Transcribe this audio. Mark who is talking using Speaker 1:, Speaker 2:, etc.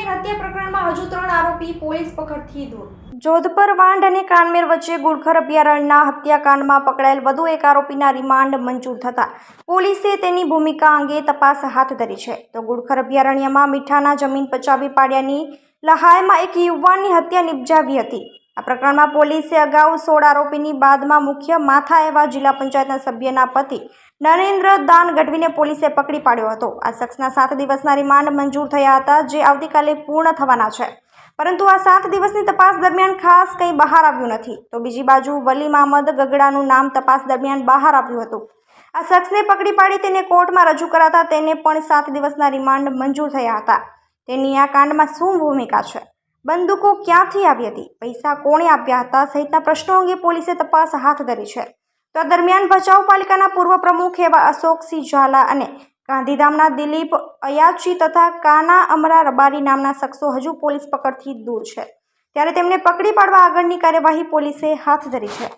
Speaker 1: આરોપી હત્યા પ્રકરણમાં હજુ ત્રણ આરોપી પોલીસ પકડથી દૂર. જોધપર વાંડ અને કાનમેર વચ્ચે ગુલખર અભયારણ્યના હત્યાકાંડમાં પકડાયેલ વધુ એક આરોપીના રિમાન્ડ મંજૂર થતાં પોલીસે તેની ભૂમિકા અંગે તપાસ હાથ ધરી છે. તો ગુલખર અભયારણ્યમાં મીઠાના જમીન પચાવી પાડ્યાની લહાયમાં એક યુવાનની હત્યા નિપજાવી હતી. આ પ્રકરણમાં પોલીસે અગાઉ સોળ આરોપીની બાદમાં મુખ્ય માથા એવા જિલ્લા પંચાયતના સભ્યના પતિ નરેન્દ્ર દાન ગઢવીને પોલીસે પકડી પાડ્યો હતો. આ શખ્સના સાત દિવસના રિમાન્ડ મંજૂર થયા હતા, જે આવતીકાલે પૂર્ણ થવાના છે. પરંતુ આ સાત દિવસની તપાસ દરમિયાન ખાસ કંઈ બહાર આવ્યું નથી. તો બીજી બાજુ વલી મહમદ ગગડાનું નામ તપાસ દરમિયાન બહાર આવ્યું હતું. આ શખ્સને પકડી પાડી તેને કોર્ટમાં રજૂ કરાતા તેને પણ સાત દિવસના રિમાન્ડ મંજૂર થયા હતા. તેની આ કાંડમાં શું ભૂમિકા છે? બંદૂકો ક્યાંથી આવી હતી? પૈસા કોણે આપ્યા હતા? સહિતના પ્રશ્નો અંગે પોલીસે તપાસ હાથ ધરી છે. તો આ દરમિયાન ભચાઉ પાલિકાના પૂર્વ પ્રમુખ એવા અશોકસિંહ ઝાલા અને ગાંધીધામના દિલીપ અયાચી તથા કાના અમરા રબારી નામના શખ્સો હજુ પોલીસ પકડથી દૂર છે. ત્યારે તેમને પકડી પાડવા આગળની કાર્યવાહી પોલીસે હાથ ધરી છે.